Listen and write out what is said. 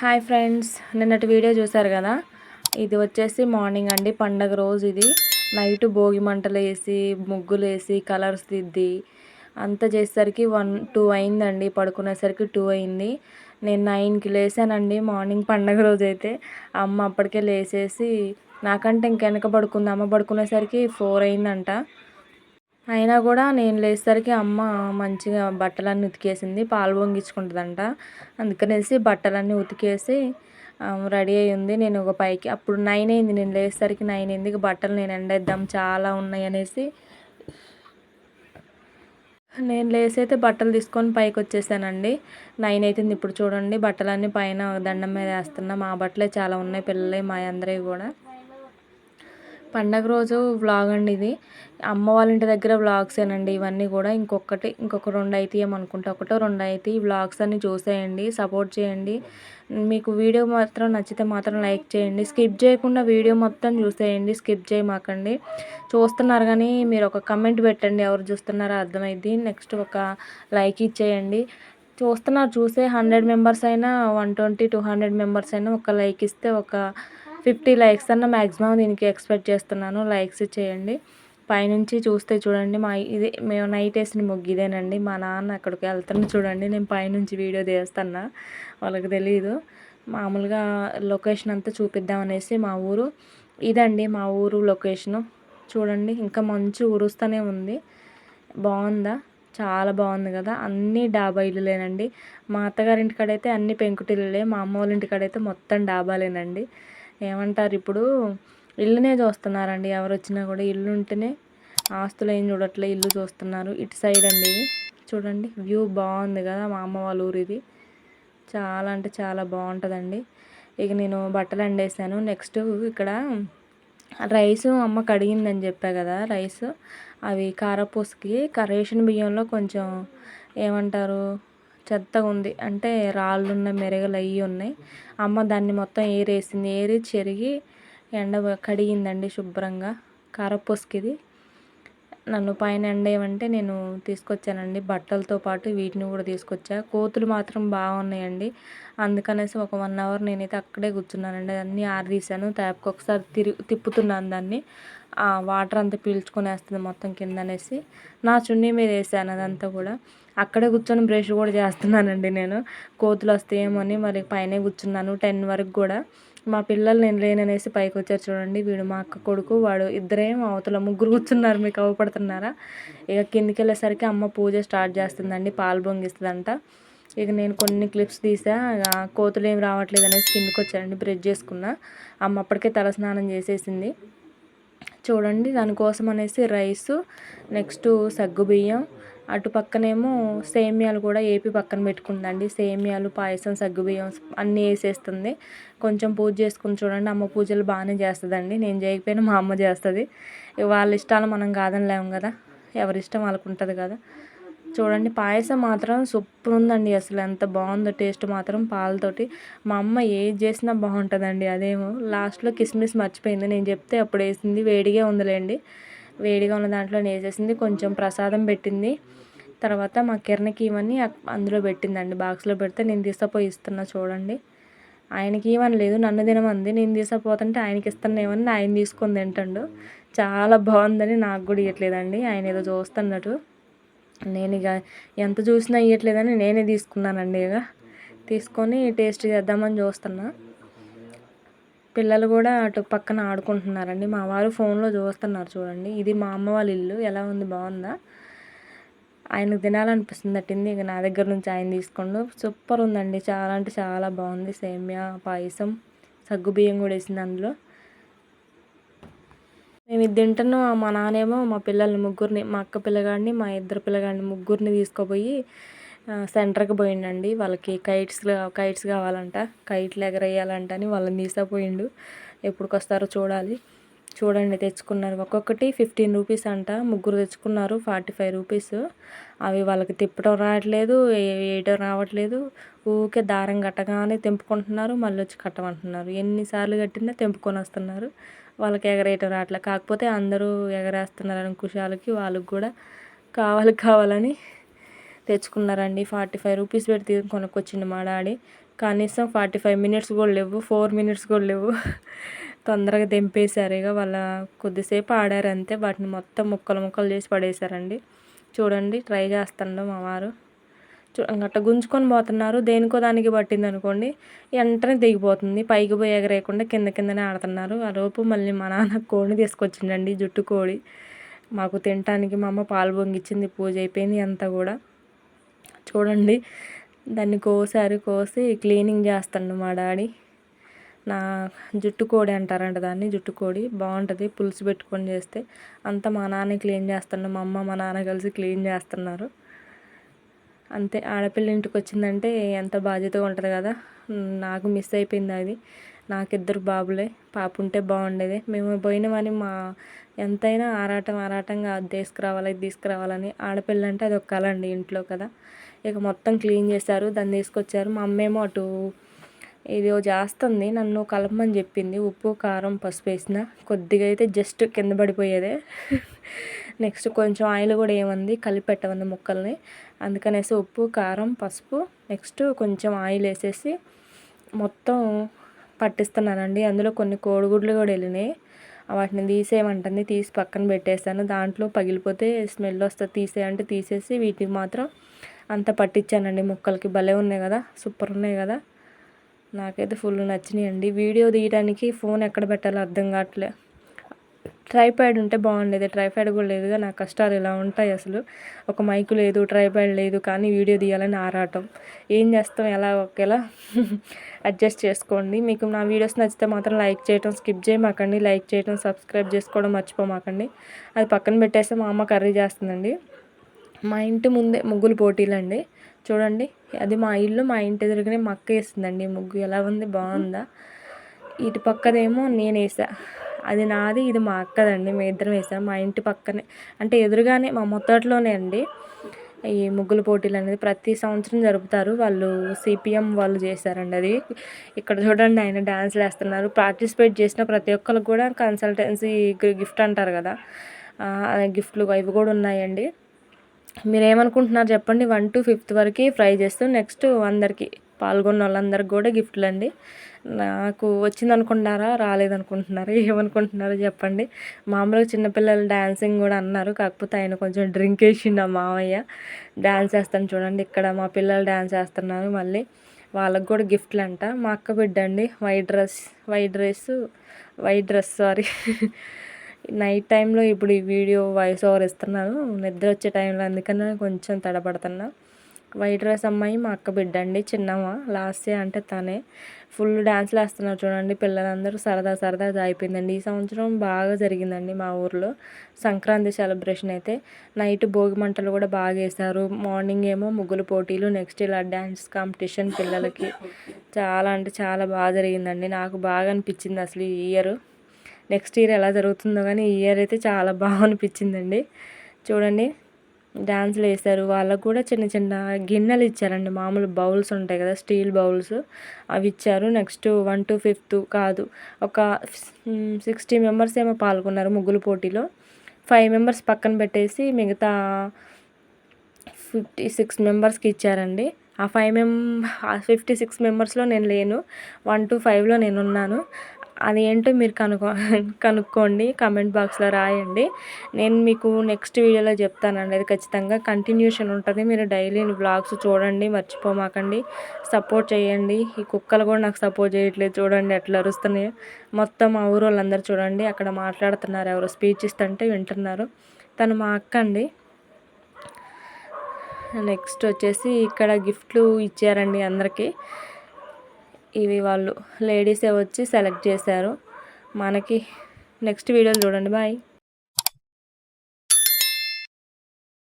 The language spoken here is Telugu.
హాయ్ ఫ్రెండ్స్ నిన్నటి వీడియో చూసారు కదా? ఇది వచ్చేసి మార్నింగ్ అండి పండగ రోజు ఇది. నైట్ భోగి మంటలు వేసి ముగ్గులు వేసి కలర్స్ దిద్ది అంతా చేసేసరికి వన్ టూ అయిందండి. పడుకునేసరికి టూ అయింది. నేను నైన్కి లేసానండి మార్నింగ్ పండగ రోజు అయితే. అమ్మ అప్పటికే లేసేసి నాకంటే ఇంకెనక పడుకుంది. అమ్మ పడుకునేసరికి ఫోర్ అయిందంట. అయినా కూడా నేను లేచేసరికి అమ్మ మంచిగా బట్టలన్నీ ఉతికేసింది పాలు పొంగించుకుంటుందంట. అందుకనేసి బట్టలన్నీ ఉతికేసి రెడీ అయ్యి ఉంది. నేను ఒక పైకి అప్పుడు నైన్ అయింది. నేను లేచేసరికి నైన్ అయింది. బట్టలు నేను ఎండేద్దాం చాలా ఉన్నాయి అనేసి. నేను లేసైతే బట్టలు తీసుకొని పైకి వచ్చేసానండి. నైన్ అవుతుంది ఇప్పుడు చూడండి. బట్టలన్నీ పైన దండం మీద వేస్తున్నా. మా బట్టలే చాలా ఉన్నాయి. పిల్లలే మా అందరివి కూడా. పండగ రోజు వ్లాగ్ అండి ఇది. అమ్మ వాళ్ళ ఇంటి దగ్గర వ్లాగ్సేనండి ఇవన్నీ కూడా. ఇంకొకటి ఇంకొక రెండు అయితే ఏమనుకుంటా ఒకటో రెండు అయితే ఈ వ్లాగ్స్ అన్ని చూసేయండి సపోర్ట్ చేయండి. మీకు వీడియో మాత్రం నచ్చితే మాత్రం లైక్ చేయండి. స్కిప్ చేయకుండా వీడియో మొత్తం చూసేయండి. స్కిప్ చేయమాకండి. చూస్తున్నారు కానీ మీరు ఒక కమెంట్ పెట్టండి. ఎవరు చూస్తున్నారో అర్థమైంది నెక్స్ట్ ఒక లైక్ ఇచ్చేయండి. చూస్తున్నారు చూసే హండ్రెడ్ మెంబర్స్ అయినా one twenty two hundred members అయినా ఒక లైక్ ఇస్తే ఒక ఫిఫ్టీ లైక్స్ అన్న మ్యాక్సిమం దీనికి ఎక్స్పెక్ట్ చేస్తున్నాను. లైక్స్ చేయండి. పైనుంచి చూస్తే చూడండి మా ఇది మేము నైట్ వేసిన ముగ్గు ఇదేనండి. మా నాన్న అక్కడికి వెళ్తున్న చూడండి. నేను పైనుంచి వీడియో తీస్తున్నా. వాళ్ళకి తెలియదు మామూలుగా లొకేషన్ అంతా చూపిద్దామనేసి మా ఊరు ఇదండి మా ఊరు లొకేషను. చూడండి ఇంకా మంచు ఉరుస్తూనే ఉంది. బాగుందా? చాలా బాగుంది కదా. అన్నీ డాబా ఇల్లులేనండి మా అత్తగారింటి కాడైతే అన్ని పెంకుటిల్లులే మా అమ్మ వాళ్ళ ఇంటికాడైతే మొత్తం డాబాలేనండి. ఏమంటారు ఇప్పుడు? ఇల్లునే చూస్తున్నారండి. ఎవరు వచ్చినా కూడా ఇల్లు ఉంటేనే ఆస్తులు ఏం చూడట్లే ఇల్లు చూస్తున్నారు. ఇటు సైడ్ అండి ఇది. చూడండి వ్యూ బాగుంది కదా మా అమ్మ వాళ్ళ ఊరు ఇది చాలా అంటే చాలా బాగుంటుందండి. ఇక నేను బట్టలు ఎండేసాను నెక్స్ట్ ఇక్కడ రైస్ అమ్మ కడిగిందని చెప్పా కదా రైస్. అవి కారపూసకి రేషన్ బియ్యంలో కొంచెం ఏమంటారు? చెత్తగా ఉంది అంటే రాళ్ళు ఉన్న మెరగలు అవి ఉన్నాయి. అమ్మ దాన్ని మొత్తం ఏరేసింది. ఏరి చెరిగి ఎండ కడిగిందండి శుభ్రంగా. కారపూసకి ఇది నన్ను పైన ఎండేయమంటే నేను తీసుకొచ్చానండి. బట్టలతో పాటు వీటిని కూడా తీసుకొచ్చా. కోతులు మాత్రం బాగున్నాయండి. అందుకనేసి ఒక వన్ అవర్ నేనైతే అక్కడే కూర్చున్నానండి. అన్నీ ఆరదీశాను ట్యాప్కి ఒకసారి తిరిగి తిప్పుతున్నాను దాన్ని. వాటర్ అంతా పీల్చుకునేస్తుంది మొత్తం కింద అనేసి నా చున్నీ మీద వేసాను అదంతా కూడా. అక్కడే కూర్చొని బ్రష్ కూడా చేస్తున్నానండి నేను. కోతులు వస్తాయేమో అని మరి పైనే కూర్చున్నాను. టెన్ వరకు కూడా. మా పిల్లలు నేను లేననేసి పైకి వచ్చారు చూడండి. వీడు మా అక్క కొడుకు వాడు ఇద్దరేం అవతల ముగ్గురు కూర్చున్నారు. మీకు అవపడుతున్నారా? ఇక కిందికి వెళ్ళేసరికి అమ్మ పూజ స్టార్ట్ చేస్తుందండి. పాలు పొంగిస్తుందంట ఇక నేను కొన్ని క్లిప్స్ తీసా. కోతులు ఏం రావట్లేదు అనేసి కిందికి వచ్చానండి బ్రెడ్ చేసుకున్నా. అమ్మ అప్పటికే తలస్నానం చేసేసింది. చూడండి దానికోసం అనేసి రైసు నెక్స్ట్ సగ్గుబియ్యం అటు పక్కనేమో సేమియాలు కూడా ఏపీ పక్కన పెట్టుకుందండి. సేమియాలు పాయసం సగ్గుబియ్యం అన్నీ వేసేస్తుంది. కొంచెం పూజ చేసుకుని చూడండి. అమ్మ పూజలు బాగానే చేస్తుందండి. నేను చేయకపోయినా మా అమ్మ చేస్తుంది. వాళ్ళ ఇష్టాలు మనం కాదనిలేము కదా. ఎవరిష్టం వాళ్ళకు ఉంటుంది కదా. చూడండి పాయసం మాత్రం సూపర్ ఉందండి. అసలు ఎంత బాగుందో టేస్ట్ మాత్రం పాలతోటి. మా అమ్మ ఏది చేసినా బాగుంటుందండి. అదేమో లాస్ట్లో కిస్మిస్ మర్చిపోయింది. నేను చెప్తే అప్పుడు వేసింది. వేడిగా ఉందిలేండి. వేడిగా ఉన్న దాంట్లో వేసేసింది. కొంచెం ప్రసాదం పెట్టింది. తర్వాత మా కిరణకి ఇవన్నీ అందులో పెట్టిందండి. బాక్స్లో పెడితే నేను తీసుకుపోయి ఇస్తున్నా చూడండి. ఆయనకి ఇవ్వని లేదు నన్ను తినమంది నేను తీసుకుపోతుంటే ఆయనకి ఇస్తున్నామని ఆయన తీసుకొని తింటాడు. చాలా బాగుందని నాకు కూడా ఇవ్వట్లేదండి ఆయన ఏదో చూస్తున్నట్టు. నేను ఇక ఎంత చూసినా ఇవ్వట్లేదని నేనే తీసుకున్నానండి ఇక తీసుకొని టేస్ట్ చేద్దామని చూస్తున్నా. పిల్లలు కూడా అటు పక్కన ఆడుకుంటున్నారండి. మా వారు ఫోన్లో చూస్తున్నారు చూడండి. ఇది మా అమ్మ వాళ్ళ ఇల్లు. ఎలా ఉంది? బాగుందా? ఆయనకు తినాలనిపిస్తుంది అట్టింది ఇక నా దగ్గర నుంచి ఆయన తీసుకోండు. సూపర్ ఉందండి. చాలా అంటే చాలా బాగుంది. సేమియా పాయసం. సగ్గు బియ్యం కూడా వేసింది అందులో. మేము ఇది తింటున్నాం. మా నాన్నేమో మా పిల్లల్ని ముగ్గురిని మా అక్క పిల్లగాడిని మా ఇద్దరు పిల్లగాడిని ముగ్గురిని తీసుకుపోయి సెంటర్కి పోయిండండి. వాళ్ళకి కైట్స్ కైట్స్ కావాలంట. కైట్లు ఎగరేయాలంట అని వాళ్ళని తీసుకుపోయిండు. ఎప్పుడుకొస్తారో చూడాలి. చూడండి తెచ్చుకున్నారు. ఒక్కొక్కటి ఫిఫ్టీన్ రూపీస్ అంట. ముగ్గురు తెచ్చుకున్నారు ఫార్టీ ఫైవ్ రూపీస్. అవి వాళ్ళకి తిప్పటం రావట్లేదు వేయటం రావట్లేదు. ఊరికే దారం కట్టగానే తెంపుకుంటున్నారు మళ్ళీ వచ్చి కట్టమంటున్నారు. ఎన్నిసార్లు కట్టినా తెంపుకొని వస్తున్నారు. వాళ్ళకి ఎగరేయటం రావట్లేదు కాకపోతే అందరూ ఎగరేస్తున్నారని కుషాలకి వాళ్ళకి కూడా కావాలి కావాలని తెచ్చుకున్నారండి. ఫార్టీ ఫైవ్ రూపీస్ పెట్టి కొనుక్కొచ్చింది మా డాడీ. కనీసం ఫార్టీ ఫైవ్ మినిట్స్ కూడా లేవు ఫోర్ మినిట్స్ కూడా లేవు. తొందరగా దింపేశారు ఇక వాళ్ళ కొద్దిసేపు ఆడారు అంతే. వాటిని మొత్తం ముక్కలు ముక్కలు చేసి పడేశారండి. చూడండి ట్రై చేస్తుండో మా వారు. చూ అట్ట గుంజుకొని పోతున్నారు. దేనికో దానికి పట్టింది అనుకోండి వెంటనే దిగిపోతుంది. పైకి పోయి ఎగరేయకుండా కింద కిందనే ఆడుతున్నారు. ఆ లోపు మళ్ళీ మా నాన్న కోడిని తీసుకొచ్చిండండి జుట్టు కోడి. మాకు తినటానికి మా అమ్మ పాలు పొంగిచ్చింది పూజ అయిపోయింది అంతా కూడా. చూడండి దాన్ని కోసారు కోసి క్లీనింగ్ చేస్తాడు మా డాడీ. నా జుట్టు కోడి అంటారంట దాన్ని జుట్టు కోడి. బాగుంటుంది. పులుసు పెట్టుకొని చేస్తే. అంతా మా నాన్న క్లీన్ చేస్తున్నాడు మా అమ్మ మా నాన్న కలిసి క్లీన్ చేస్తున్నారు. అంతే. ఆడపిల్ల ఇంటికి వచ్చిందంటే ఎంత బాధ్యతగా ఉంటుంది కదా. నాకు మిస్ అయిపోయింది అది. నాకు ఇద్దరు బాబులే. పాప ఉంటే బాగుండేది. మేము పోయినామని మా ఎంతైనా ఆరాటం ఆరాటంగా అది తీసుకురావాలి ఇది తీసుకురావాలని. ఆడపిల్ల అంటే అది ఒక కళ అండి ఇంట్లో కదా. ఇక మొత్తం క్లీన్ చేశారు దాన్ని తీసుకొచ్చారు. మా అమ్మేమో అటు ఇది చేస్తుంది. నన్ను కలపమని చెప్పింది. ఉప్పు కారం పసుపు వేసిన. కొద్దిగా అయితే జస్ట్ కింద పడిపోయేదే. నెక్స్ట్ కొంచెం ఆయిల్ కూడా ఏమంది? కలిపి పెట్టమంది ముక్కల్ని. అందుకనేసి ఉప్పు కారం పసుపు. నెక్స్ట్ కొంచెం ఆయిల్ వేసేసి మొత్తం పట్టిస్తున్నానండి. అందులో కొన్ని కోడిగుడ్లు కూడా వెళ్ళినాయి. వాటిని తీసేయమంటుంది. తీసి పక్కన పెట్టేశాను. దాంట్లో పగిలిపోతే స్మెల్ వస్తుంది. తీసేయంటే తీసేసి వీటికి మాత్రం అంత పట్టించానండి. ముక్కలకి భలే ఉన్నాయి కదా. సూపర్ ఉన్నాయి కదా. నాకైతే ఫుల్ నచ్చినాయండి. వీడియో తీయడానికి ఫోన్ ఎక్కడ పెట్టాలో అర్థం కావట్లే. ట్రైప్యాడ్ ఉంటే బాగుండేది. ట్రైప్యాడ్ కూడా లేదుగా నా కష్టాలు ఇలా ఉంటాయి అసలు? ఒక మైకు లేదు ట్రైప్యాడ్ లేదు కానీ వీడియో తీయాలని ఆరాటం. ఏం చేస్తాం? ఎలా ఒకేలా అడ్జస్ట్ చేసుకోండి. మీకు నా వీడియోస్ నచ్చితే మాత్రం లైక్ చేయటం స్కిప్ చేయమాకండి. లైక్ చేయటం సబ్స్క్రైబ్ చేసుకోవడం మర్చిపోమాకండి. అది పక్కన పెట్టేస్తే మా అమ్మ కర్రీ చేస్తుందండి. మా ఇంటి ముందే ముగ్గులు పోటీలండి. చూడండి అది మా ఇల్లు మా ఇంటి ఎదురుగానే మా అక్క వేస్తుందండి ముగ్గు. ఎలా ఉంది? బాగుందా? ఇటు పక్కదేమో నేను వేసా. అది నాది ఇది మా అక్కదండి. మేము ఇద్దరం వేసాం. మా ఇంటి పక్కనే అంటే ఎదురుగానే మా మొత్తట్లోనే అండి. ఈ ముగ్గుల పోటీలు అనేది ప్రతి సంవత్సరం జరుపుతారు. వాళ్ళు సిపిఎం వాళ్ళు చేశారండి అది. ఇక్కడ చూడండి ఆయన డ్యాన్స్లు వేస్తున్నారు. పార్టిసిపేట్ చేసిన ప్రతి ఒక్కరికి కూడా కన్సల్టెన్సీ గిఫ్ట్ అంటారు కదా. గిఫ్ట్లు అవి కూడా ఉన్నాయండి. మీరు ఏమనుకుంటున్నారు చెప్పండి. వన్ టు ఫిఫ్త్ వరకు ఫ్రై చేస్తూ నెక్స్ట్ అందరికీ పాల్గొన్న వాళ్ళందరికి కూడా గిఫ్ట్లు అండి నాకు వచ్చింది అనుకుంటున్నారా రాలేదనుకుంటున్నారా? ఏమనుకుంటున్నారో చెప్పండి. మామూలుగా చిన్నపిల్లలు డ్యాన్సింగ్ కూడా అన్నారు. కాకపోతే ఆయన కొంచెం డ్రింక్ వేసిండు ఆ మామయ్య. డ్యాన్స్ వేస్తాను చూడండి. ఇక్కడ మా పిల్లలు డ్యాన్స్ వేస్తున్నారు మళ్ళీ. వాళ్ళకు కూడా గిఫ్ట్లు అంట మా అక్క బిడ్డ అండి. White dress white dress white dress sorry. Night టైంలో ఇప్పుడు ఈ వీడియో వాయిస్ ఓవర్ ఇస్తున్నాను. నిద్ర వచ్చే టైంలో అందుకనే కొంచెం తడబడుతున్నా. వైట్ డ్రెస్ అమ్మాయి మా అక్క బిడ్డ అండి చిన్నమ్మ. లాస్ట్ ఇయర్ అంటే తనే. ఫుల్ డ్యాన్స్లు వేస్తున్నారు చూడండి పిల్లలందరూ. సరదా సరదా అయిపోయిందండి. ఈ సంవత్సరం బాగా జరిగిందండి మా ఊర్లో. సంక్రాంతి సెలబ్రేషన్ అయితే నైట్ భోగి మంటలు కూడా బాగా వేశారు. మార్నింగ్ ఏమో ముగ్గులు పోటీలు నెక్స్ట్ ఇలా డ్యాన్స్ కాంపిటీషన్ పిల్లలకి. చాలా అంటే చాలా బాగా జరిగిందండి. నాకు బాగా అనిపించింది అసలు ఈ ఇయర్ నెక్స్ట్ ఇయర్ ఎలా జరుగుతుందో కానీ ఈ ఇయర్ అయితే చాలా బాగా అనిపించిందండి చూడండి డ్యాన్స్లు వేశారు. వాళ్ళకు కూడా చిన్న చిన్న గిన్నెలు ఇచ్చారండి. మామూలు బౌల్స్ ఉంటాయి కదా స్టీల్ బౌల్స్. అవి ఇచ్చారు. నెక్స్ట్ వన్ టు ఫిఫ్త్ కాదు ఒక సిక్స్టీ మెంబర్స్ ఏమో పాల్గొన్నారు ముగ్గులు పోటీలో. ఫైవ్ మెంబర్స్ పక్కన పెట్టేసి మిగతా ఫిఫ్టీ సిక్స్ మెంబర్స్కి ఇచ్చారండి. ఆ ఫైవ్ మెం ఫిఫ్టీ సిక్స్ మెంబర్స్లో నేను లేను. వన్ టు ఫైవ్లో నేను ఉన్నాను అది ఏంటో మీరు కనుక్కో కనుక్కోండి కామెంట్ బాక్స్లో రాయండి. నేను మీకు నెక్స్ట్ వీడియోలో చెప్తానండి. అది ఖచ్చితంగా కంటిన్యూషన్ ఉంటుంది. మీరు డైలీ బ్లాగ్స్ చూడండి మర్చిపోమాకండి. సపోర్ట్ చేయండి. ఈ కుక్కలు కూడా నాకు సపోర్ట్ చేయట్లేదు చూడండి ఎట్లా అరుస్తున్నాయో. మొత్తం మా ఊరు వాళ్ళందరూ చూడండి అక్కడ మాట్లాడుతున్నారు. ఎవరు స్పీచ్ ఇస్తుంటే వింటున్నారు. తను మా అక్క అండి. నెక్స్ట్ వచ్చేసి ఇక్కడ గిఫ్ట్లు ఇచ్చారండి అందరికీ. ఇవి వాళ్ళు లేడీసే వచ్చి సెలెక్ట్ చేశారు. మనకి నెక్స్ట్ వీడియోలు చూడండి. బాయ్.